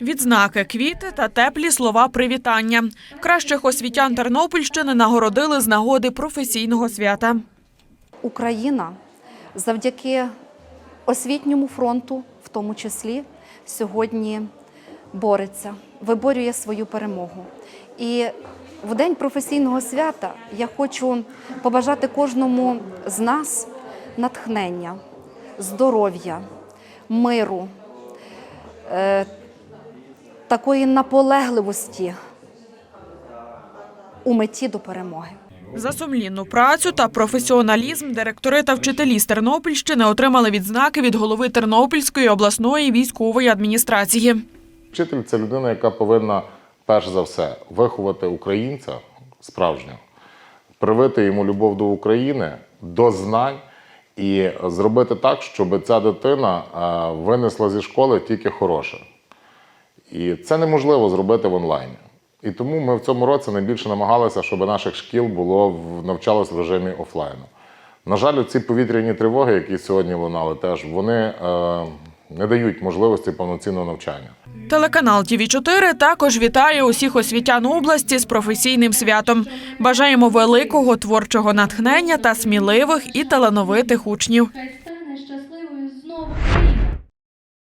Відзнаки, квіти та теплі слова привітання. Кращих освітян Тернопільщини нагородили з нагоди професійного свята. Україна завдяки освітньому фронту, в тому числі, сьогодні бореться, виборює свою перемогу. І в день професійного свята я хочу побажати кожному з нас натхнення, здоров'я, миру, е, такої наполегливості у меті до перемоги. За сумлінну працю та професіоналізм директори та вчителі з Тернопільщини отримали відзнаки від голови Тернопільської обласної військової адміністрації. Вчитель це людина, яка повинна перш за все виховати українця справжнього, привити йому любов до України, до знань і зробити так, щоб ця дитина е, винесла зі школи тільки хороше. І це неможливо зробити в онлайні. І тому ми в цьому році найбільше намагалися, щоб наших шкіл було в навчалось в режимі офлайну. На жаль, ці повітряні тривоги, які сьогодні лунали, теж вони е, не дають можливості повноцінного навчання. Телеканал ТВ 4 також вітає усіх освітян області з професійним святом. Бажаємо великого творчого натхнення та сміливих і талановитих учнів.